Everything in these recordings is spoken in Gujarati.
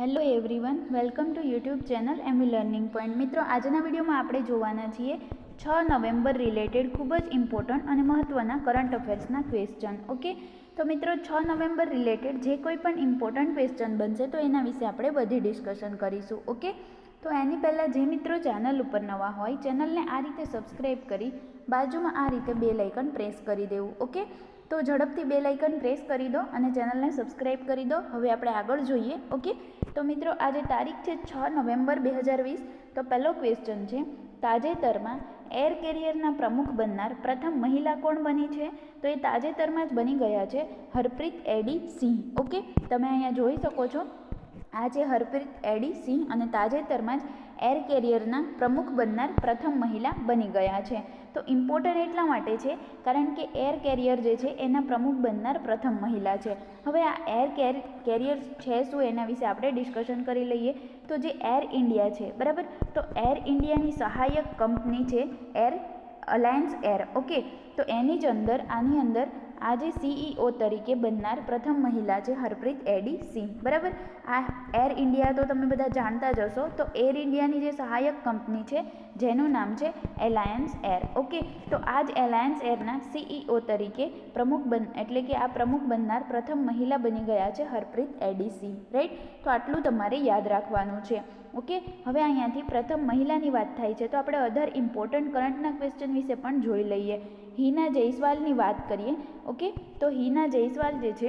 Hello everyone, welcome to YouTube channel Amy learning point. મિત્રો, આજના વિડીયોમાં આપણે જોવાના છીએ છ નવેમ્બર રિલેટેડ ખૂબ જ ઇમ્પોર્ટન્ટ અને મહત્ત્વના કરંટ અફેર્સના ક્વેશ્ચન ઓકે? તો મિત્રો, છ નવેમ્બર રિલેટેડ જે કોઈ પણ ઇમ્પોર્ટન્ટ ક્વેશ્ચન બનશે, તો એના વિશે આપણે બધી ડિસ્કશન કરીશું, ઓકે? તો એની પહેલાં જે મિત્રો ચેનલ ઉપર નવા હોય, ચેનલને આ રીતે સબસ્ક્રાઈબ કરી બાજુમાં આ રીતે બે લાઇકન પ્રેસ કરી દેવું, ઓકે? તો ઝડપથી બે લાઇકન પ્રેસ કરી દો અને ચેનલને સબસ્ક્રાઈબ કરી દો. હવે આપણે આગળ જોઈએ, ઓકે? તો મિત્રો, આજે તારીખ છે છ નવેમ્બર બે હજાર વીસ. તો પહેલો ક્વેશ્ચન છે, તાજેતરમાં એર કેરિયરના પ્રમુખ બનનાર પ્રથમ મહિલા કોણ બની છે? તો એ તાજેતરમાં જ બની ગયા છે હરપ્રીત એડી સિંહ, ઓકે? તમે અહીંયા જોઈ શકો છો, આ છે હરપ્રીત એડી સિંહ અને તાજેતરમાં જ એર કેરિયરના પ્રમુખ બનનાર પ્રથમ મહિલા બની ગયા છે. તો ઇમ્પોર્ટન્ટ એટલા માટે છે કારણ કે એર કેરિયર જે છે એના પ્રમુખ બનનાર પ્રથમ મહિલા છે. હવે આ એર કેર, કેરિયર છે શું એના વિશે આપણે ડિસ્કશન કરી લઈએ. તો જે એર ઇન્ડિયા છે, બરાબર? તો એર ઇન્ડિયાની સહાયક કંપની છે એર અલાયન્સ એર, ઓકે? તો એની જ અંદર, આની અંદર આજે સીઈઓ તરીકે બનનાર પ્રથમ મહિલા છે હરપ્રીત એડી સિંહ. બરાબર? આ એર ઇન્ડિયા તો તમે બધા જાણતા જ હશો. તો એર ઇન્ડિયાની જે સહાયક કંપની છે, જેનું નામ છે એલાયન્સ એર. ઓકે? તો આ જ એલાયન્સ એરના સીઈઓ તરીકે પ્રમુખ બન, એટલે કે આ પ્રમુખ બનનાર પ્રથમ મહિલા બની ગયા છે હરપ્રીત એડી સિંહ. રાઈટ? તો આટલું તમારે યાદ રાખવાનું છે. ઓકે? હવે અહીંયાથી પ્રથમ મહિલાની વાત થાય છે, તો આપણે અધર ઇમ્પોર્ટન્ટ કરંટના ક્વેશ્ચન વિશે પણ જોઈ લઈએ. હિના જયસ્વાલની વાત કરીએ, ઓકે? તો હિના જયસ્વાલ જે છે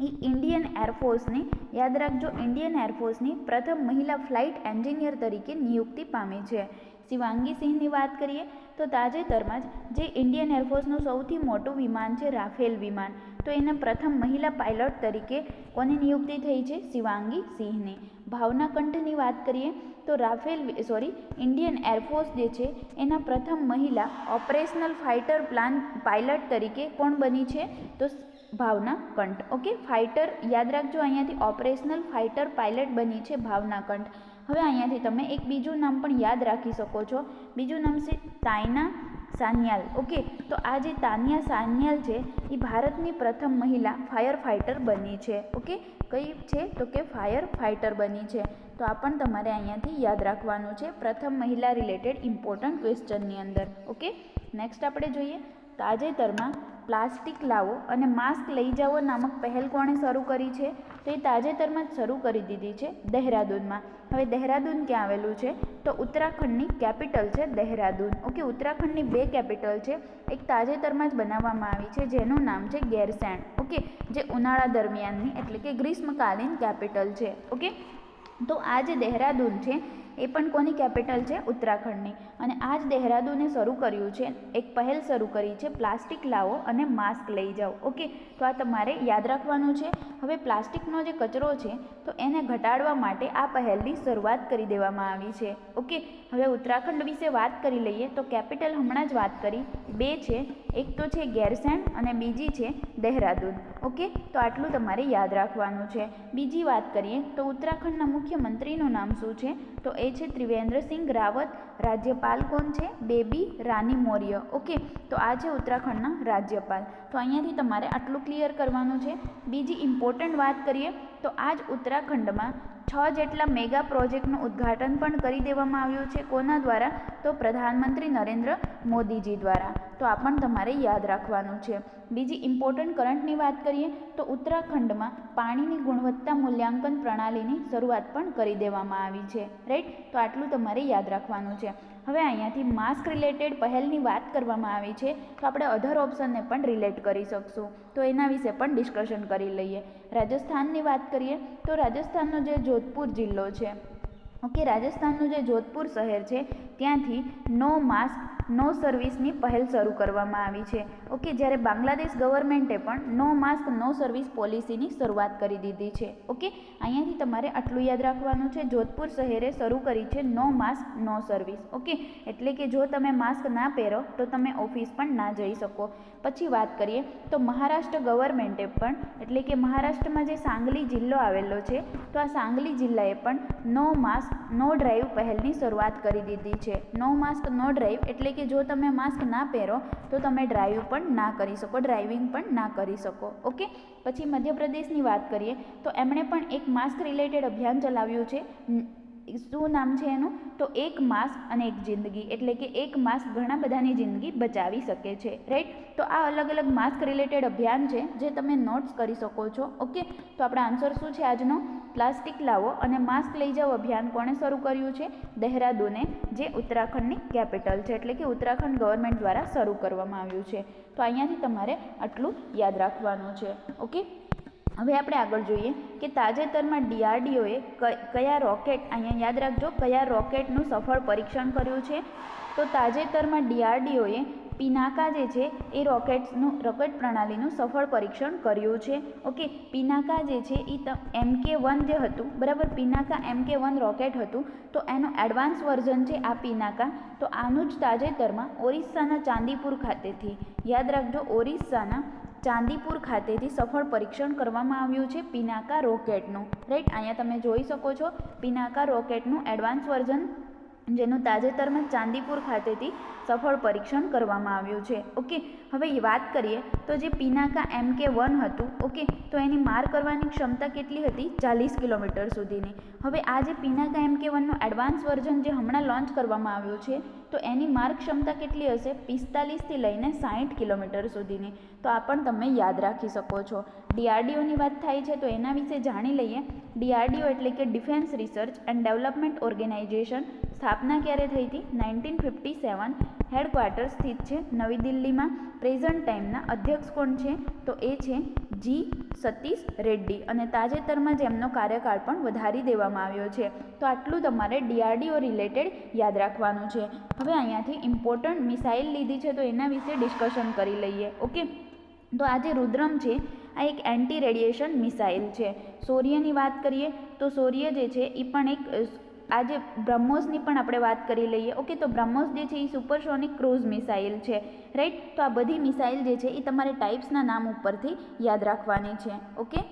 એ ઇન્ડિયન એરફોર્સની યાદ રાખજો, ઇન્ડિયન એરફોર્સની પ્રથમ મહિલા ફ્લાઇટ એન્જિનિયર તરીકે નિયુક્તિ પામી છે. શિવાંગી સિંહની વાત કરીએ, તો તાજેતરમાં જ જે ઇન્ડિયન એરફોર્સનું સૌથી મોટું વિમાન છે, રાફેલ વિમાન, તો એના પ્રથમ મહિલા પાયલટ તરીકે કોની નિયુક્તિ થઈ છે? શિવાંગી સિંહની. ભાવના કંઠની વાત કરીએ તો રાફેલ સોરી ઇન્ડિયન એરફોર્સ જે છે, એના પ્રથમ મહિલા ઓપરેશનલ ફાઇટર પ્લાન પાયલટ તરીકે કોણ બની છે? તો ભાવના કંઠ. ઓકે ફાઇટર યાદ રાખજો, અહીંયાથી ઓપરેશનલ ફાઇટર પાયલટ બની છે ભાવના કંઠ. હવે અહીંયાથી તમે એક બીજું નામ પણ યાદ રાખી શકો છો. બીજું નામ છે તાયના સાન્યાલ. ઓકે તો આ જે તાનિયા સાન્યાલ છે, એ ભારતની પ્રથમ મહિલા ફાયર ફાઇટર બની છે. ઓકે કઈ છે? તો કે ફાયર ફાઇટર બની છે. તો આ પણ તમારે અહીંયાથી યાદ રાખવાનું છે. પ્રથમ મહિલા રિલેટેડ ઇમ્પોર્ટન્ટ ક્વેશ્ચનની અંદર. ઓકે નેક્સ્ટ આપણે જોઈએ તાજેતરમાં પ્લાસ્ટિક લાવો અને માસ્ક લઈ જાઓ નામક પહેલ કોણે શરૂ કરી છે? તો એ તાજેતરમાં જ શરૂ કરી દીધી છે દહેરાદૂનમાં. હવે દહેરાદૂન ક્યાં આવેલું છે? તો ઉત્તરાખંડની કેપિટલ છે દહેરાદૂન. ઓકે ઉત્તરાખંડની બે કેપિટલ છે. એક તાજેતરમાં જ બનાવવામાં આવી છે, જેનું નામ છે ગેરસેણ. ઓકે જે ઉનાળા દરમિયાનની એટલે કે ગ્રીષ્મકાલીન કેપિટલ છે. ઓકે તો આ જે દહેરાદૂન છે એ પણ કોની કેપિટલ છે? ઉત્તરાખંડની. અને આ જ દહેરાદૂને શરૂ કર્યું છે. એક પહેલ શરૂ કરી છે. પ્લાસ્ટિક લાવો અને માસ્ક લઈ જાઓ. ઓકે તો આ તમારે યાદ રાખવાનું છે. હવે પ્લાસ્ટિકનો જે કચરો છે, તો એને ઘટાડવા માટે આ પહેલની શરૂઆત કરી દેવામાં આવી છે. ઓકે હવે ઉત્તરાખંડ વિશે વાત કરી લઈએ તો કેપિટલ હમણાં જ વાત કરી. બે છે. એક તો છે ગેરસેણ અને બીજી છે દહેરાદૂન. ઓકે તો આટલું તમારે યાદ રાખવાનું છે. બીજી વાત કરીએ તો ઉત્તરાખંડના મુખ્યમંત્રીનું નામ શું છે? તો એ છે ત્રિવેન્દ્રસિંહ રાવત, રાજ્યપાલ કોણ છે? બેબી રાની મૌર્ય. ઓકે તો આ છે ઉત્તરાખંડના રાજ્યપાલ. તો અહીંયાથી તમારે આટલું ક્લિયર કરવાનું છે. બીજી ઇમ્પોર્ટન્ટ વાત કરીએ, તો આ જ ઉત્તરાખંડમાં છ જેટલા મેગા પ્રોજેક્ટનું ઉદ્ઘાટન પણ કરી દેવામાં આવ્યું છે. કોના દ્વારા? તો પ્રધાનમંત્રી નરેન્દ્ર મોદીજી દ્વારા. તો આ પણ તમારે યાદ રાખવાનું છે. બીજી ઇમ્પોર્ટન્ટ કરંટની વાત કરીએ, તો ઉત્તરાખંડમાં પાણીની ગુણવત્તા મૂલ્યાંકન પ્રણાલીની શરૂઆત પણ કરી દેવામાં આવી છે. રાઈટ? તો આટલું તમારે યાદ રાખવાનું છે. હવે અહીંયાથી માસ્ક રિલેટેડ પહેલની વાત કરવામાં આવી છે, તો આપણે અધર ઓપ્શનને પણ રિલેટ કરી શકશું. તો એના વિશે પણ ડિસ્કશન કરી લઈએ. રાજસ્થાનની વાત કરીએ, તો રાજસ્થાનનો જે જોધપુર જિલ્લો છે ઓકે રાજસ્થાનનું જે જોધપુર શહેર છે, ત્યાંથી નો માસ્ક નો સર્વિસની પહેલ શરૂ કરવામાં આવી છે. ઓકે, જ્યારે બાંગ્લાદેશ ગવર્મેન્ટે પણ નો માસ્ક, નો સર્વિસ પોલિસીની શરૂઆત કરી દીધી છે. ઓકે, અહીંયાથી તમારે આટલું યાદ રાખવાનું છે. જોધપુર શહેરે શરૂ કરી છે no mask, no service. Okay, એટલે કે જો તમે માસ્ક ના પહેરો, તો તમે ઓફિસ પણ ના જઈ શકો. પછી વાત કરીએ, તો મહારાષ્ટ્ર ગવર્મેન્ટે પણ, એટલે કે મહારાષ્ટ્રમાં જે સાંગલી જિલ્લો આવેલો છે, તો આ સાંગલી જિલ્લાએ પણ નો માસ્ક, નો ડ્રાઈવ પહેલની શરૂઆત કરી દીધી છે. નો માસ્ક, નો ડ્રાઈવ, એટલે કે જો તમે માસ્ક ના પહેરો, તો તમે ડ્રાઈવ પણ પણ ના કરી શકો ડ્રાઇવિંગ પણ ના કરી શકો ઓકે પછી મધ્યપ્રદેશની વાત કરીએ તો એમણે પણ એક માસ્ક રિલેટેડ અભિયાન ચલાવ્યું છે. શું નામ છે એનું? તો એક માસ્ક અને એક જિંદગી. એટલે કે એક માસ્ક ઘણા બધાની જિંદગી બચાવી શકે છે. રાઈટ તો આ અલગ અલગ માસ્ક રિલેટેડ અભિયાન છે, જે તમે નોટ્સ કરી શકો છો. ઓકે તો આપણો આન્સર શું છે આજનો? પ્લાસ્ટિક લાવો અને માસ્ક લઈ જાઓ અભિયાન કોણે શરૂ કર્યું છે? દહેરાદૂને, જે ઉત્તરાખંડની કેપિટલ છે. એટલે કે ઉત્તરાખંડ ગવર્મેન્ટ દ્વારા શરૂ કરવામાં આવ્યું છે. તો અહીંયાથી તમારે આટલું યાદ રાખવાનું છે. ઓકે હવે આપણે આગળ જોઈએ કે તાજેતરમાં ડીઆરડીઓએ કયા રોકેટ, અહીંયા યાદ રાખજો, કયા રોકેટનું સફળ પરીક્ષણ કર્યું છે? તો તાજેતરમાં ડીઆરડીઓએ પિનાકા જે છે, એ રોકેટ્સનું, રોકેટ પ્રણાલીનું સફળ પરીક્ષણ કર્યું છે. ઓકે, પિનાકા જે છે, એ એમ કે વન જે હતું, બરાબર? પિનાકા એમ કે વન રોકેટ હતું, તો એનું એડવાન્સ વર્ઝન છે આ પિનાકા. તો આનું જ તાજેતરમાં ઓરિસ્સાના ચાંદીપુર ખાતેથી, યાદ રાખજો, ઓરિસ્સાના ચાંદીપુર ખાતેથી સફળ પરીક્ષણ કરવામાં આવ્યું છે પિનાકા રોકેટનું. રાઈટ અહીંયા તમે જોઈ શકો છો પિનાકા રોકેટનું એડવાન્સ વર્ઝન જેનું તાજેતરમાં ચાંદીપુર ખાતેથી સફળ પરીક્ષણ કરવામાં આવ્યું છે. ઓકે હવે વાત કરીએ તો જે પિનાકા એમ કે વન હતું ઓકે તો એની માર કરવાની ક્ષમતા કેટલી હતી? ચાલીસ કિલોમીટર સુધીની. હવે આ જે પિનાકા એમ કે વનનું એડવાન્સ વર્ઝન જે હમણાં લોન્ચ કરવામાં આવ્યું છે તો એની માર્ગ ક્ષમતા કેટલી હશે? પિસ્તાલીસથી લઈને સાહીઠ કિલોમીટર સુધીની. તો આ પણ તમે યાદ રાખી શકો છો. ડીઆરડીઓની વાત થાય છે તો એના વિશે જાણી લઈએ. ડીઆરડીઓ એટલે કે defence research and development organisation સ્થાપના ક્યારે થઈ હતી? Nineteen fifty seven. હેડક્વાર્ટર સ્થિત છે. નવી દિલ્હીમાં. પ્રેઝન્ટ ટાઈમના અધ્યક્ષ કોણ છે? તો એ છે જી સતીશ રેડ્ડી. અને તાજેતરમાં જ એમનો કાર્યકાળ પણ વધારી દેવામાં આવ્યો છે. તો આટલું તમારે ડીઆરડીઓ રિલેટેડ યાદ રાખવાનું છે. હવે અહીંયાથી ઇમ્પોર્ટન્ટ મિસાઇલ લીધી છે તો એના વિશે ડિસ્કશન કરી લઈએ ઓકે તો આ જે રુદ્રમ છે, આ એક એન્ટી રેડિયેશન મિસાઇલ છે. સૂર્યની વાત કરીએ તો સૂર્ય જે છે એ પણ એક આજે બ્રહ્મોસની પણ આપણે વાત કરી લઈએ ઓકે તો બ્રહ્મોસ જે છે એ સુપરસોનિક ક્રૂઝ મિસાઇલ છે રાઈટ તો આ બધી મિસાઇલ જે છે એ તમારે ટાઈપ્સના નામ ઉપરથી યાદ રાખવાની છે ઓકે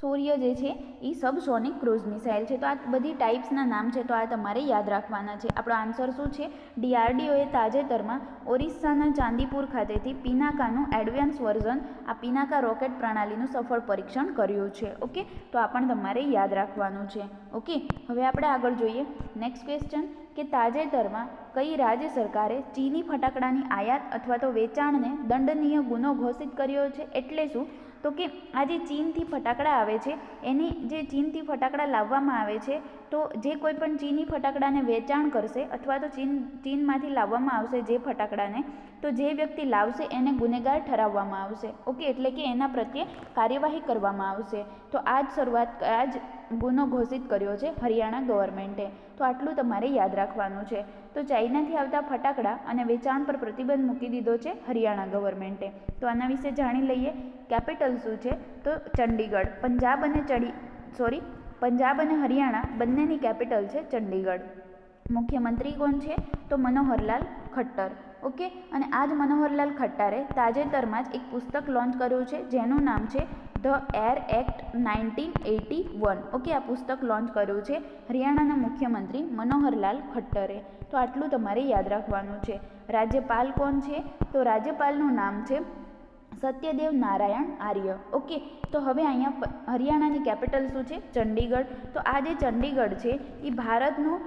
સૂર્ય જે છે એ સબસોનિક ક્રૂઝ મિસાઇલ છે. તો આ બધી ટાઈપ્સના નામ છે, તો આ તમારે યાદ રાખવાના છે. આપણો આન્સર શું છે? ડીઆરડીઓએ તાજેતરમાં ઓરિસ્સાના ચાંદીપુર ખાતેથી પિનાકાનું એડવાન્સ વર્ઝન, આ પિનાકા રોકેટ પ્રણાલીનું સફળ પરીક્ષણ કર્યું છે. ઓકે? તો આ પણ તમારે યાદ રાખવાનું છે. ઓકે? હવે આપણે આગળ જોઈએ. નેક્સ્ટ ક્વેશ્ચન કે તાજેતરમાં કઈ રાજ્ય સરકારે ચીની ફટાકડાની આયાત અથવા તો વેચાણને દંડનીય ગુનો ઘોષિત કર્યો છે? એટલે શું? તો કે આ જે ચીનથી ફટાકડા આવે છે, એની જે ચીનથી ફટાકડા લાવવામાં આવે છે તો જે કોઈ પણ ચીની ફટાકડાને વેચાણ કરશે અથવા તો ચીન, ચીનમાંથી લાવવામાં આવશે જે ફટાકડાને, તો જે વ્યક્તિ લાવશે એને ગુનેગાર ઠરાવવામાં આવશે. ઓકે, એટલે કે એના પ્રત્યે કાર્યવાહી કરવામાં આવશે. તો આ જ શરૂઆત, આ જ ગુનો ઘોષિત કર્યો છે હરિયાણા ગવર્મેન્ટે. તો આટલું તમારે યાદ રાખવાનું છે. તો ચાઇનાથી આવતા ફટાકડા અને વેચાણ પર પ્રતિબંધ મૂકી દીધો છે હરિયાણા ગવર્મેન્ટે. તો આના વિશે જાણી લઈએ. કેપિટલ શું છે? તો ચંડીગઢ. પંજાબ અને ચડી, સોરી પંજાબ અને હરિયાણા બંનેની કેપિટલ છે ચંડીગઢ. મુખ્યમંત્રી કોણ છે? તો મનોહરલાલ ખટ્ટર. ઓકે? અને આ જ મનોહરલાલ ખટ્ટરે તાજેતરમાં જ એક પુસ્તક લોન્ચ કર્યું છે, જેનું નામ છે the air act nineteen eighty one. Okay? આ પુસ્તક લોન્ચ કર્યું છે હરિયાણાના મુખ્યમંત્રી મનોહરલાલ ખટ્ટરે. તો આટલું તમારે યાદ રાખવાનું છે. રાજ્યપાલ કોણ છે? તો રાજ્યપાલનું નામ છે સત્યદેવ નારાયણ આર્ય. ઓકે તો હવે અહીંયા હરિયાણાની કેપિટલ શું છે? ચંડીગઢ. તો આ જે ચંડીગઢ છે એ ભારતનું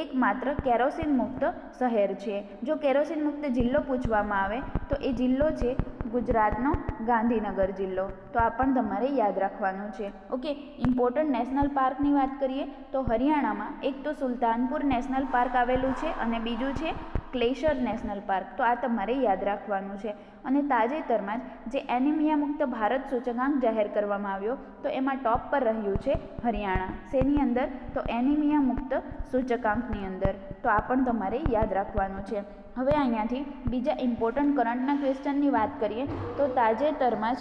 એકમાત્ર કેરોસીન મુક્ત શહેર છે. જો કેરોસીન મુક્ત જિલ્લો પૂછવામાં આવે, તો એ જિલ્લો છે ગુજરાતનો ગાંધીનગર જિલ્લો. તો આ પણ તમારે યાદ રાખવાનું છે. ઓકે ઇમ્પોર્ટન્ટ નેશનલ પાર્કની વાત કરીએ, તો હરિયાણામાં એક તો સુલતાનપુર નેશનલ પાર્ક આવેલું છે અને બીજું છે ક્લેશર નેશનલ પાર્ક. તો આ તમારે યાદ રાખવાનું છે. અને તાજેતરમાં જ જે એનિમિયા મુક્ત ભારત સૂચકાંક જાહેર કરવામાં આવ્યો, તો એમાં ટોપ પર રહ્યું છે હરિયાણા. શેની અંદર? તો એનિમિયા મુક્ત સૂચકાંકની અંદર. તો આ પણ તમારે યાદ રાખવાનું છે. હવે અહીંયાથી બીજા ઇમ્પોર્ટન્ટ કરંટના ક્વેશ્ચનની વાત કરીએ, તો તાજેતરમાં જ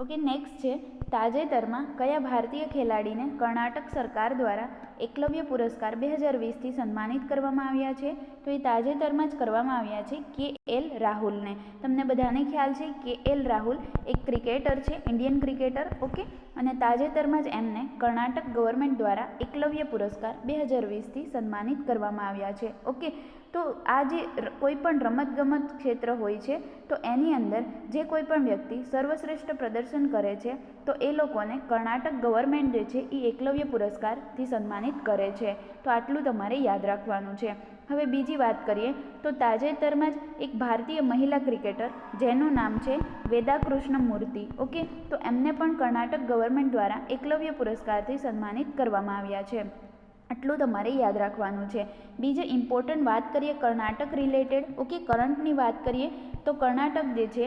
ઓકે નેક્સ્ટ છે. તાજેતરમાં કયા ભારતીય ખેલાડીને કર્ણાટક સરકાર દ્વારા એકલવ્ય પુરસ્કાર બે હજાર વીસથી સન્માનિત કરવામાં આવ્યા છે. તો એ તાજેતરમાં જ કરવામાં આવ્યા છે કે એલ રાહુલને. તમને બધાને ખ્યાલ છે કે એલ રાહુલ એક ક્રિકેટર છે, ઇન્ડિયન ક્રિકેટર, ઓકે? અને તાજેતરમાં જ એમને કર્ણાટક ગવર્મેન્ટ દ્વારા એકલવ્ય પુરસ્કાર બે હજાર વીસથી સન્માનિત કરવામાં આવ્યા છે, ઓકે? તો આ જે કોઈ પણ રમતગમત ક્ષેત્ર હોય છે, તો એની અંદર જે કોઈ પણ વ્યક્તિ સર્વશ્રેષ્ઠ પ્રદર્શન કરે છે તો એ લોકોને કર્ણાટક ગવર્મેન્ટ જે છે એ એકલવ્ય પુરસ્કારથી સન્માનિત કરે છે. તો આટલું તમારે યાદ રાખવાનું છે. હવે બીજી વાત કરીએ તો તાજેતરમાં જ એક ભારતીય મહિલા ક્રિકેટર જેનું નામ છે વેદા કૃષ્ણ મૂર્તિ, ઓકે? તો એમને પણ કર્ણાટક ગવર્મેન્ટ દ્વારા એકલવ્ય પુરસ્કારથી સન્માનિત કરવામાં આવ્યા છે. આટલું તમારે યાદ રાખવાનું છે. બીજે ઇમ્પોર્ટન્ટ વાત કરીએ કર્ણાટક રિલેટેડ ઓકે? કરંટની વાત કરીએ તો કર્ણાટક જે છે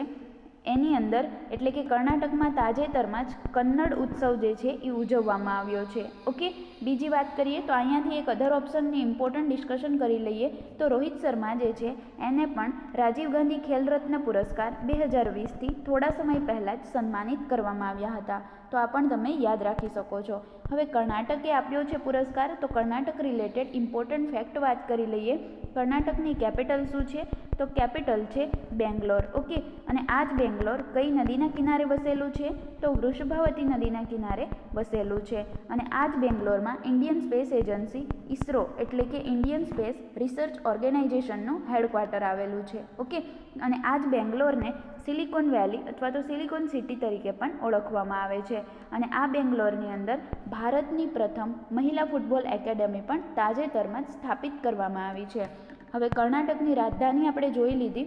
એની અંદર, એટલે કે કર્ણાટકમાં તાજેતરમાં જ કન્નડ ઉત્સવ જે છે એ ઉજવવામાં આવ્યો છે. ઓકે, બીજી વાત કરીએ તો અહીંયાથી એક અધર ઓપ્શનની ઇમ્પોર્ટન્ટ ડિસ્કશન કરી લઈએ તો રોહિત શર્મા જે છે, એને પણ રાજીવ ગાંધી ખેલ રત્ન પુરસ્કાર બે હજાર વીસથી થોડા સમય પહેલાં જ સન્માનિત કરવામાં આવ્યા હતા. તો આ પણ તમે યાદ રાખી શકો છો. હવે કર્ણાટકે આપ્યો છે પુરસ્કાર, તો કર્ણાટક રિલેટેડ ઇમ્પોર્ટન્ટ ફેક્ટ વાત કરી લઈએ. કર્ણાટકની કેપિટલ શું છે? તો કેપિટલ છે બેંગ્લોર. ઓકે અને આ જ બેંગ્લોર કઈ નદીના કિનારે વસેલું છે? તો વૃષભાવતી નદીના કિનારે વસેલું છે. અને આ જ બેંગ્લોરમાં ઇન્ડિયન સ્પેસ એજન્સી ઇસરો એટલે કે ઇન્ડિયન સ્પેસ રિસર્ચ ઓર્ગેનાઇઝેશનનું હેડક્વાર્ટર આવેલું છે. ઓકે? અને આ જ બેંગ્લોરને સિલિકોન વેલી અથવા તો સિલિકોન સિટી તરીકે પણ ઓળખવામાં આવે છે. અને આ બેંગ્લોરની અંદર ભારતની પ્રથમ મહિલા ફૂટબોલ એકેડમી પણ તાજેતરમાં જ સ્થાપિત કરવામાં આવી છે. હવે કર્ણાટકની રાજધાની આપણે જોઈ લીધી.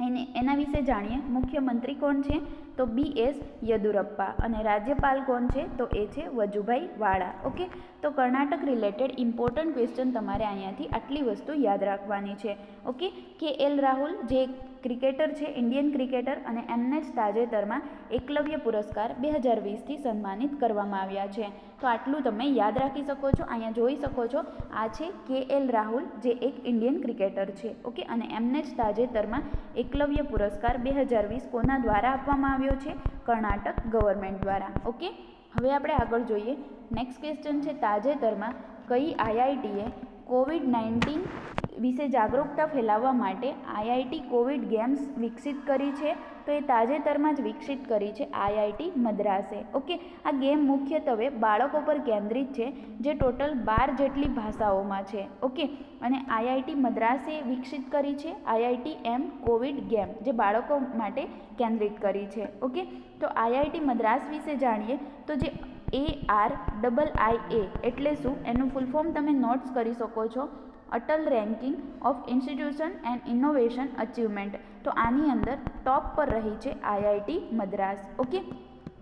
એને એના વિશે જાણીએ. મુખ્યમંત્રી કોણ છે? તો બી એસ યદુરપ્પા. અને રાજ્યપાલ કોણ છે? તો એ છે વજુભાઈ વાળા. ઓકે? તો કર્ણાટક રિલેટેડ ઇમ્પોર્ટન્ટ ક્વેશ્ચન તમારે અહીંયાથી આટલી વસ્તુ યાદ રાખવાની છે. ઓકે? કે એલ રાહુલ, જે ક્રિકેટર છે, ઇન્ડિયન ક્રિકેટર અને એમને જ તાજેતરમાં એકલવ્ય પુરસ્કાર બે હજાર વીસથી સન્માનિત કરવામાં આવ્યા છે. તો આટલું તમે યાદ રાખી શકો છો, અહીંયા જોઈ શકો છો. આ છે કે એલ રાહુલ, જે એક ઇન્ડિયન ક્રિકેટર છે. ઓકે? અને એમને જ તાજેતરમાં એકલવ્ય પુરસ્કાર બે હજાર વીસ કોના દ્વારા આપવામાં આવ્યો છે કર્ણાટક ગવર્મેન્ટ દ્વારા. ઓકે હવે આપણે આગળ જોઈએ. નેક્સ્ટ ક્વેશ્ચન છે તાજેતરમાં કઈ આઈઆઈટીએ કોવિડ નાઇન્ટીન વિશે જાગૃતતા ફેલાવવા માટે આઈઆઈટી કોવિડ ગેમ્સ વિકસિત કરી છે, તો એ તાજેતરમાં જ વિકસિત કરી છે આઈઆઈટી મદ્રાસે. ઓકે, આ ગેમ મુખ્યત્વે બાળકો પર કેન્દ્રિત છે, જે ટોટલ બાર જેટલી ભાષાઓમાં છે. ઓકે, અને આઈઆઈટી મદ્રાસે વિકસિત કરી છે આઈઆઈટી એમ કોવિડ ગેમ, જે બાળકો માટે કેન્દ્રિત કરી છે. ઓકે, તો આઈઆઈટી મદ્રાસ વિશે જાણીએ, તો જે એ આર ડબલ આઈ એ, એટલે શું? એનું ફૂલ ફોર્મ તમે નોટ્સ કરી શકો છો. Atal ranking of institution and innovation achievement. તો આની અંદર ટોપ પર રહી છે આઈઆઈટી મદ્રાસ. ઓકે?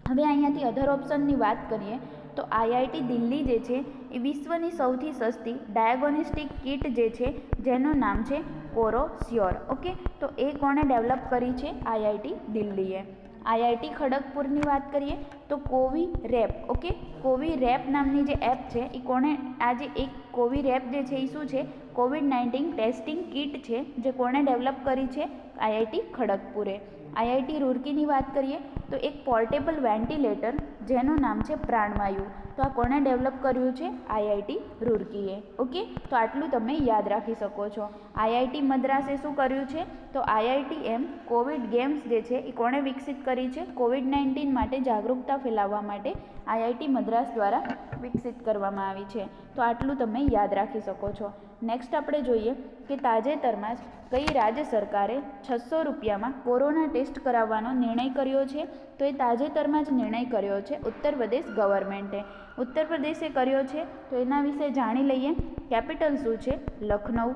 હવે અહીંયાથી અધર ઓપ્શનની વાત કરીએ, તો આઈઆઈટી દિલ્હી જે છે, એ વિશ્વની સૌથી સસ્તી ડાયાગોનિસ્ટિક કિટ જે છે, જેનું નામ છે કોરોસ્યોર. ઓકે? તો એ કોણે ડેવલપ કરી છે આઈઆઈટી દિલ્હીએ? આઈઆઈટી ખડગપુરની વાત કરીએ તો કોવી રેપ ઓકે? કોવી રેપ નામની જે એપ છે એ કોણે, આ જે એક કોવી રેપ જે છે એ શું છે? કોવિડ નાઇન્ટીન ટેસ્ટિંગ કિટ છે, જે કોણે ડેવલપ કરી છે આઈઆઈટી ખડગપુરે. આઈઆઈટી રૂરકીની વાત કરીએ તો એક પોર્ટેબલ વેન્ટિલેટર જેનું નામ છે પ્રાણવાયુ. તો આ કોણે ડેવલપ કર્યું છે? આઈઆઈટી રૂરકીએ. ઓકે? તો આટલું તમે યાદ રાખી શકો છો. આઈઆઈટી મદ્રાસે શું કર્યું છે? તો આઈઆઈટી એમ કોવિડ ગેમ્સ જે છે એ કોણે વિકસિત કરી છે? કોવિડ નાઇન્ટીન માટે જાગૃતતા ફેલાવવા માટે આઈઆઈટી મદ્રાસ દ્વારા વિકસિત કરવામાં આવી છે. તો આટલું તમે યાદ રાખી શકો છો. નેક્સ્ટ આપણે જોઈએ કે તાજેતરમાં જ કઈ રાજ્ય સરકારે છસો રૂપિયામાં કોરોના ટેસ્ટ કરાવવાનો નિર્ણય કર્યો છે? તો એ તાજેતરમાં જ નિર્ણય કર્યો છે ઉત્તર પ્રદેશ ગવર્મેન્ટે. ઉત્તર પ્રદેશે કર્યો છે. તો એના વિશે જાણી લઈએ. કેપિટલ શું છે? લખનઉ.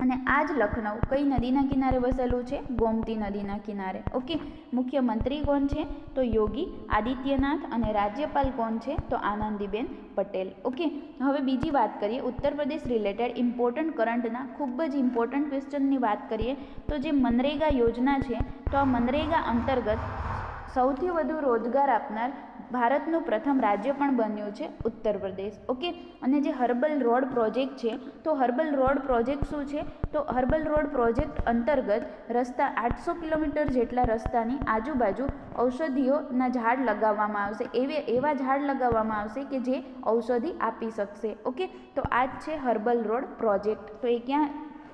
અને આ જ લખનઉ કઈ નદીના કિનારે વસેલું છે? ગોમતી નદીના કિનારે. ઓકે, મુખ્યમંત્રી કોણ છે? તો યોગી આદિત્યનાથ અને રાજ્યપાલ કોણ છે? તો આનંદીબેન પટેલ. ઓકે, હવે બીજી વાત કરીએ, ઉત્તર પ્રદેશ રિલેટેડ ઇમ્પોર્ટન્ટ કરંટના ખૂબ જ ઇમ્પોર્ટન્ટ ક્વેશ્ચનની વાત કરીએ, તો જે મનરેગા યોજના છે, તો આ મનરેગા અંતર્ગત સૌથી વધુ રોજગાર આપનાર ભારતનું પ્રથમ રાજ્ય પણ બન્યું છે ઉત્તર પ્રદેશ. ઓકે? અને જે હર્બલ રોડ પ્રોજેક્ટ છે, તો હર્બલ રોડ પ્રોજેક્ટ શું છે? તો હર્બલ રોડ પ્રોજેક્ટ અંતર્ગત રસ્તા આઠસો કિલોમીટર જેટલા રસ્તાની આજુબાજુ ઔષધિઓના ઝાડ લગાવવામાં આવશે. એવે, એવા ઝાડ લગાવવામાં આવશે કે જે ઔષધિ આપી શકશે. ઓકે? તો આ જ છે હર્બલ રોડ પ્રોજેક્ટ. તો એ ક્યાં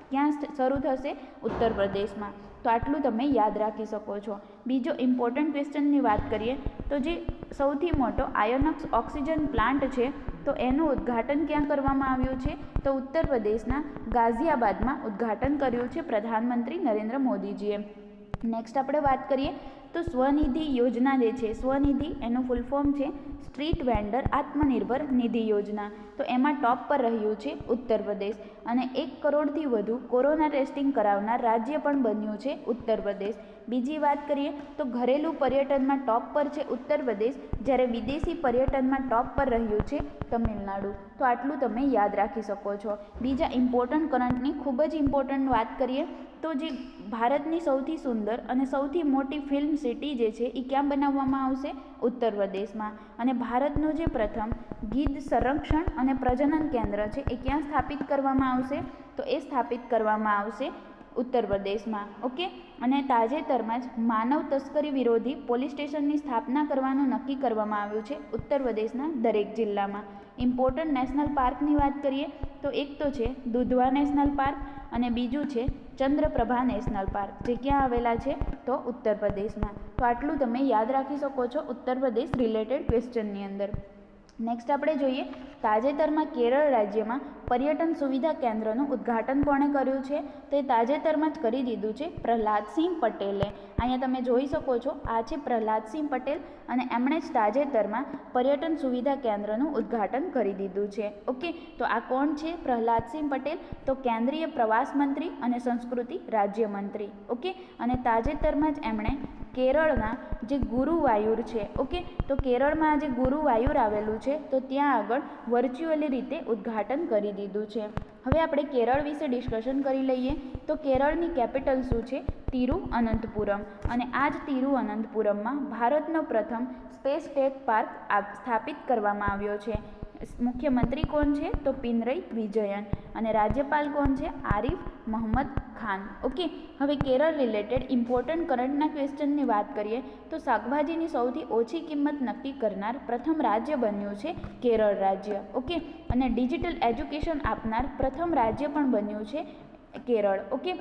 ક્યાં શરૂ થશે? ઉત્તર પ્રદેશમાં. તો આટલું તમે યાદ રાખી શકો છો. બીજો ઇમ્પોર્ટન્ટ ક્વેશ્ચનની વાત કરીએ, તો જે સૌથી મોટો આયોનક્સ ઓક્સિજન પ્લાન્ટ છે, તો એનું ઉદ્ઘાટન ક્યાં કરવામાં આવ્યું છે? તો ઉત્તર પ્રદેશના ગાઝિયાબાદમાં ઉદ્ઘાટન કર્યું છે પ્રધાનમંત્રી નરેન્દ્ર મોદીજીએ. નેક્સ્ટ આપણે વાત કરીએ, તો સ્વનિધિ યોજના જે છે, સ્વનિધિ એનું ફૂલ ફોર્મ છે. Street vendor Atmanirbhar Nidhi Yojana. તો એમાં ટોપ પર રહ્યું છે ઉત્તર પ્રદેશ અને એક કરોડથી વધુ કોરોના ટેસ્ટિંગ કરાવનાર રાજ્ય પણ બન્યું છે ઉત્તર પ્રદેશ. બીજી વાત કરીએ તો ઘરેલું પર્યટનમાં ટોપ પર છે ઉત્તર પ્રદેશ. જ્યારે વિદેશી પર્યટનમાં ટોપ પર રહ્યું છે તમિલનાડુ. તો આટલું તમે યાદ રાખી શકો છો. બીજા ઇમ્પોર્ટન્ટ કરંટની ખૂબ જ ઇમ્પોર્ટન્ટ વાત કરીએ તો જે ભારતની સૌથી સુંદર અને સૌથી મોટી ફિલ્મ સિટી જે છે એ ક્યાં બનાવવામાં આવશે? ઉત્તર પ્રદેશમાં. અને ભારતનું જે પ્રથમ ગીધ સંરક્ષણ અને પ્રજનન કેન્દ્ર છે એ ક્યાં સ્થાપિત કરવામાં આવશે? તો એ સ્થાપિત કરવામાં આવશે ઉત્તર પ્રદેશમાં, ઓકે? અને તાજેતરમાં જ માનવ તસ્કરી વિરોધી પોલીસ સ્ટેશનની સ્થાપના કરવાનું નક્કી કરવામાં આવ્યું છે ઉત્તર પ્રદેશના દરેક જિલ્લામાં. ઇમ્પોર્ટન્ટ નેશનલ પાર્કની વાત કરીએ, તો એક તો છે દુધવા નેશનલ પાર્ક અને બીજું છે ચંદ્રપ્રભા નેશનલ પાર્ક જે ક્યાં આવેલા છે? તો ઉત્તર પ્રદેશમાં. તો આટલું તમે યાદ રાખી શકો છો ઉત્તર પ્રદેશ રિલેટેડ ક્વેશ્ચનની અંદર. નેક્સ્ટ આપણે જોઈએ, તાજેતરમાં કેરળ રાજ્યમાં પર્યટન સુવિધા કેન્દ્રનું ઉદ્ઘાટન કોણે કર્યું છે? તે તાજેતરમાં જ કરી દીધું છે પ્રહલાદસિંહ પટેલે. અહીંયા તમે જોઈ શકો છો, આ છે પ્રહલાદસિંહ પટેલ અને એમણે જ તાજેતરમાં પર્યટન સુવિધા કેન્દ્રનું ઉદ્ઘાટન કરી દીધું છે. ઓકે તો આ કોણ છે? પ્રહલાદસિંહ પટેલ, તો કેન્દ્રીય પ્રવાસ મંત્રી અને સંસ્કૃતિ રાજ્યમંત્રી ઓકે અને તાજેતરમાં જ એમણે કેરળના જે ગુરુવાયુર છે, ઓકે? તો કેરળમાં જે ગુરુવાયુર આવેલું છે, તો ત્યાં આગળ વર્ચ્યુઅલી રીતે ઉદ્ઘાટન કરી દીધું છે. હવે આપણે કેરળ વિશે ડિસ્કશન કરી લઈએ. તો કેરળની કેપિટલ શું છે? તિરુઅનંતપુરમ. અને આ જ તિરુઅનંતપુરમમાં ભારતનો પ્રથમ સ્પેસ ટેક પાર્ક સ્થાપિત કરવામાં આવ્યો છે. મુખ્યમંત્રી કોણ છે? તો પિનરઈ વિજયન. અને રાજ્યપાલ કોણ છે? આરિફ મોહમ્મદ ખાન. ઓકે હવે કેરળ રિલેટેડ ઇમ્પોર્ટન્ટ કરંટના ક્વેશ્ચનની વાત કરીએ, તો શાકભાજીની સૌથી ઓછી કિંમત નક્કી કરનાર પ્રથમ રાજ્ય બન્યું છે કેરળ રાજ્ય. ઓકે અને ડિજિટલ એજ્યુકેશન આપનાર પ્રથમ રાજ્ય પણ બન્યું છે કેરળ. ઓકે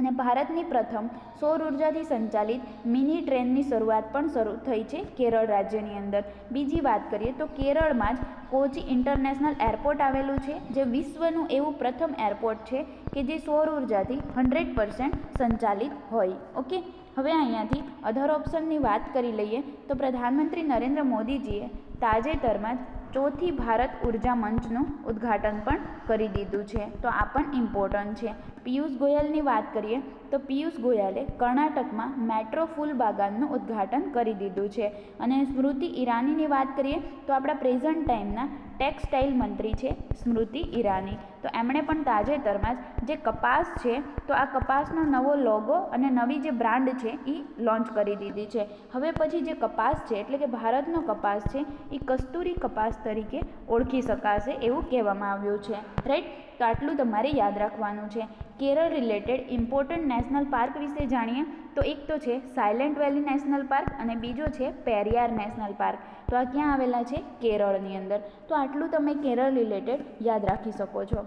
અને ભારતની પ્રથમ સૌર ઉર્જાથી સંચાલિત મિની ટ્રેનની શરૂઆત પણ શરૂ થઈ છે કેરળ રાજ્યની અંદર. બીજી વાત કરીએ, તો કેરળમાં જ કોચી ઇન્ટરનેશનલ એરપોર્ટ આવેલું છે, જે વિશ્વનું એવું પ્રથમ એરપોર્ટ છે કે જે સૌર ઉર્જાથી હંડ્રેડ પર્સન્ટ સંચાલિત હોય, ઓકે? હવે અહીંયાથી અધર ઓપ્શનની વાત કરી લઈએ તો પ્રધાનમંત્રી નરેન્દ્ર મોદીજીએ તાજેતરમાં જ ચોથી ભારત ઊર્જા મંચનું ઉદ્ઘાટન પણ કરી દીધું છે. તો આ પણ ઇમ્પોર્ટન્ટ છે. પિયુષ ગોયલની વાત કરીએ તો પિયુષ ગોયલે કર્ણાટકમાં મેટ્રો ફૂલ બાગાનનું ઉદ્ઘાટન કરી દીધું છે. અને સ્મૃતિ ઈરાનીની વાત કરીએ તો આપણા પ્રેઝન્ટ ટાઈમના ટેક્સટાઇલ મંત્રી છે સ્મૃતિ ઈરાની. તો એમણે પણ તાજેતરમાં જ જે કપાસ છે, તો આ કપાસનો નવો લોગો અને નવી જે બ્રાન્ડ છે એ લોન્ચ કરી દીધી છે. હવે પછી જે કપાસ છે, એટલે કે ભારતનો કપાસ છે એ કસ્તુરી કપાસ તરીકે ઓળખી શકાશે એવું કહેવામાં આવ્યું છે. રાઈટ? તો આટલું તમારે યાદ રાખવાનું છે. Kerala related important national park વિશે જાણીએ, તો એક તો છે સાયલેન્ટ વેલી નેશનલ પાર્ક અને બીજો છે પેરિયાર નેશનલ પાર્ક. તો આ ક્યાં આવેલા છે? કેરળની અંદર. તો આટલું તમે કેરળ રિલેટેડ યાદ રાખી શકો છો.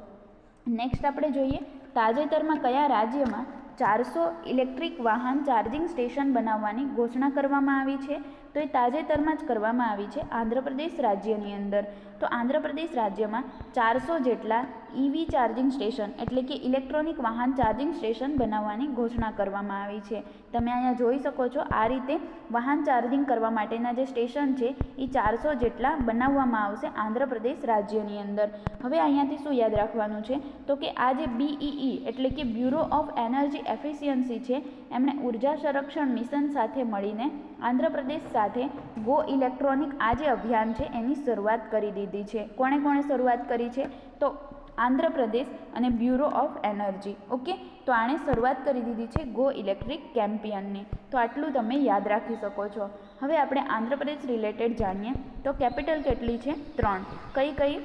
નેક્સ્ટ આપણે જોઈએ તાજેતરમાં કયા રાજ્યમાં ચારસો ઇલેક્ટ્રિક વાહન ચાર્જિંગ સ્ટેશન બનાવવાની ઘોષણા કરવામાં આવી છે? તો એ તાજેતરમાં જ કરવામાં આવી છે આંધ્રપ્રદેશ રાજ્યની અંદર. તો આંધ્રપ્રદેશ રાજ્યમાં ચારસો જેટલા ઇવી ચાર્જિંગ સ્ટેશન એટલે કે ઇલેક્ટ્રોનિક વાહન ચાર્જિંગ સ્ટેશન બનાવવાની ઘોષણા કરવામાં આવી છે. તમે અહીંયા જોઈ શકો છો આ રીતે વાહન ચાર્જિંગ કરવા માટેના જે સ્ટેશન છે એ ચારસો જેટલા બનાવવામાં આવશે આંધ્રપ્રદેશ રાજ્યની અંદર. હવે અહીંયાથી શું યાદ રાખવાનું છે? તો કે આ જે બીઈઈ એટલે કે બ્યુરો ઓફ એનર્જી એફિશિયન્સી છે એમણે ઊર્જા સંરક્ષણ મિશન સાથે મળીને આંધ્રપ્રદેશ સાથે ગો ઇલેક્ટ્રોનિક આ જે અભિયાન છે એની શરૂઆત કરી દીધી છે. કોણે કોણે શરૂઆત કરી છે? તો આંધ્રપ્રદેશ અને બ્યુરો ઓફ એનર્જી. ઓકે? તો આણે શરૂઆત કરી દીધી છે ગો ઇલેક્ટ્રિક કેમ્પિયનની. તો આટલું તમે યાદ રાખી શકો છો. હવે આપણે આંધ્રપ્રદેશ રિલેટેડ જાણીએ. તો કેપિટલ કેટલી છે? ત્રણ. કઈ કઈ?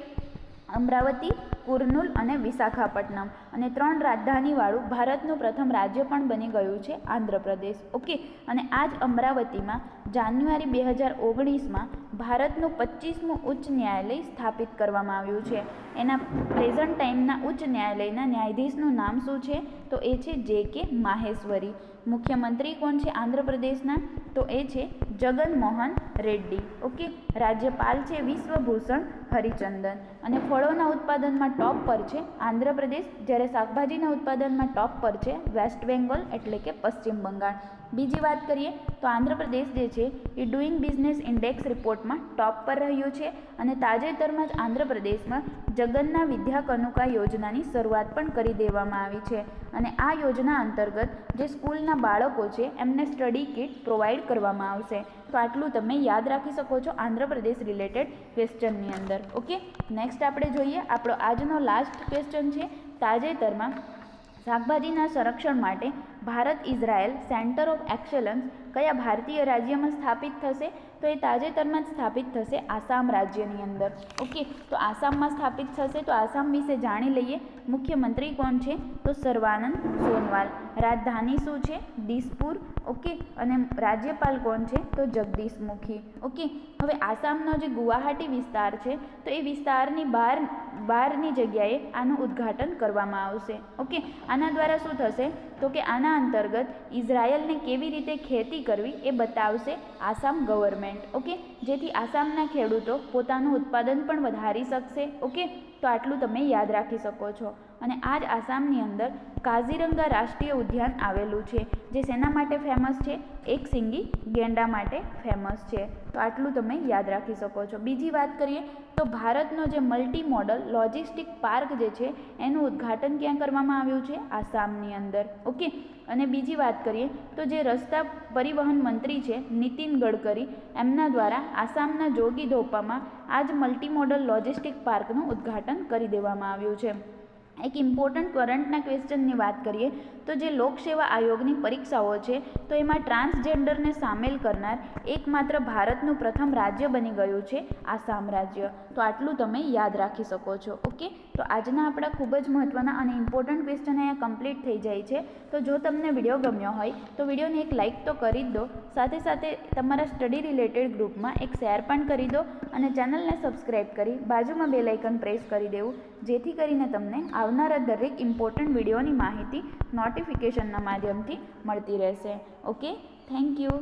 અમરાવતી, કુર્નુલ અને વિશાખાપટ્ટનમ. અને ત્રણ રાજધાનીવાળું ભારતનું પ્રથમ રાજ્ય પણ બની ગયું છે આંધ્રપ્રદેશ. ઓકે, અને આ જ અમરાવતીમાં જાન્યુઆરી બે હજાર ઓગણીસમાં ભારતનું પચીસમું ઉચ્ચ ન્યાયાલય સ્થાપિત કરવામાં આવ્યું છે. એના પ્રેઝન્ટ ટાઈમના ઉચ્ચ ન્યાયાલયના ન્યાયાધીશનું નામ શું છે? તો એ છે જે કે માહેશ્વરી. મુખ્યમંત્રી કોણ છે આંધ્રપ્રદેશના? તો એ છે જગનમોહન રેડ્ડી. ઓકે, રાજ્યપાલ છે વિશ્વભૂષણ હરિચંદન. અને ફળોના ઉત્પાદનમાં ટોપ પર છે આંધ્રપ્રદેશ, જ્યારે શાકભાજીના ઉત્પાદનમાં ટોપ પર છે વેસ્ટ બેંગોલ એટલે કે પશ્ચિમ બંગાળ. બીજી વાત કરીએ તો આંધ્રપ્રદેશ જે છે એ ડુઈંગ બિઝનેસ ઇન્ડેક્સ રિપોર્ટમાં ટોપ પર રહ્યું છે અને તાજેતરમાં જ આંધ્રપ્રદેશમાં જગન્ના વિદ્યા કનુકા યોજનાની શરૂઆત પણ કરી દેવામાં આવી છે અને આ યોજના અંતર્ગત જે સ્કૂલના બાળકો છે એમને સ્ટડી કિટ પ્રોવાઈડ કરવામાં આવશે. તો આટલું તમે યાદ રાખી શકો છો આંધ્રપ્રદેશ રિલેટેડ ક્વેશ્ચનની અંદર. ઓકે? નેક્સ્ટ આપણે જોઈએ આપણો આજનો લાસ્ટ ક્વેશ્ચન છે તાજેતરમાં શાકભાજીના સંરક્ષણ માટે Bharat Israel centre of excellence કયા ભારતીય રાજ્યમાં સ્થાપિત થશે તો એ તાજેતરમાં જ સ્થાપિત થશે આસામ રાજ્યની અંદર. ઓકે, તો આસામમાં સ્થાપિત થશે તો આસામ વિશે જાણી લઈએ. મુખ્યમંત્રી કોણ છે? તો સર્વાનંદ સોનવાલ. રાજધાની શું છે? દિસપુર. ઓકે, અને રાજ્યપાલ કોણ છે? તો જગદીશ મુખી. ઓકે, હવે આસામનો જે ગુવાહાટી વિસ્તાર છે, તો એ વિસ્તારની બહાર બહારની જગ્યાએ આનું ઉદ્ઘાટન કરવામાં આવશે. ઓકે, આના દ્વારા શું થશે? તો કે આના અંતર્ગત ઇઝરાયલને કેવી રીતે ખેતી કરવી એ બતાવશે આસામ ગવર્મેન્ટ ઓકે જેથી આસામના ખેડૂતો પોતાનું ઉત્પાદન પણ વધારી શકશે ઓકે તો આટલું તમે યાદ રાખી શકો છો. અને આ જ આસામની અંદર કાઝીરંગા રાષ્ટ્રીય ઉદ્યાન આવેલું છે, જે શેના માટે ફેમસ છે, એક સિંગી ગેંડા માટે ફેમસ છે. તો આટલું તમે યાદ રાખી શકો છો. બીજી વાત કરીએ તો ભારતનો જે મલ્ટી મોડલ લોજિસ્ટિક પાર્ક જે છે, એનું ઉદ્ઘાટન ક્યાં કરવામાં આવ્યું છે? આસામની અંદર ઓકે અને બીજી વાત કરીએ તો જે રસ્તા પરિવહન મંત્રી છે નીતિન ગડકરી, એમના દ્વારા આસામના જોગીધોપામાં આ જ મલ્ટી મોડલ લોજિસ્ટિક પાર્કનું ઉદ્ઘાટન કરી દેવામાં આવ્યું છે. એક ઇમ્પોર્ટન્ટ કરંટના ક્વેશ્ચનની વાત કરીએ, તો જે લોકસેવા આયોગની પરીક્ષાઓ છે, તો એમાં ટ્રાન્સજેન્ડરને સામેલ કરનાર એકમાત્ર ભારતનું પ્રથમ રાજ્ય બની ગયું છે આસામ રાજ્ય. તો આટલું તમે યાદ રાખી શકો છો, ઓકે? તો આજના આપણા ખૂબ જ મહત્ત્વના અને ઇમ્પોર્ટન્ટ ક્વેશ્ચન અહીંયા કમ્પ્લીટ થઈ જાય છે. તો જો તમને વીડિયો ગમ્યો હોય, તો વિડીયોને એક લાઇક તો કરી જ દો. સાથે સાથે તમારા સ્ટડી રિલેટેડ ગ્રુપમાં એક શેર પણ કરી દો અને ચેનલને સબસ્ક્રાઈબ કરી બાજુમાં બે લાઇકન પ્રેસ કરી દેવું, જેથી કરીને તમને આવનારા દરેક ઇમ્પોર્ટન્ટ વિડીયોની માહિતી નોટિફિકેશનના માધ્યમથી મળતી રહેશે. Okay thank you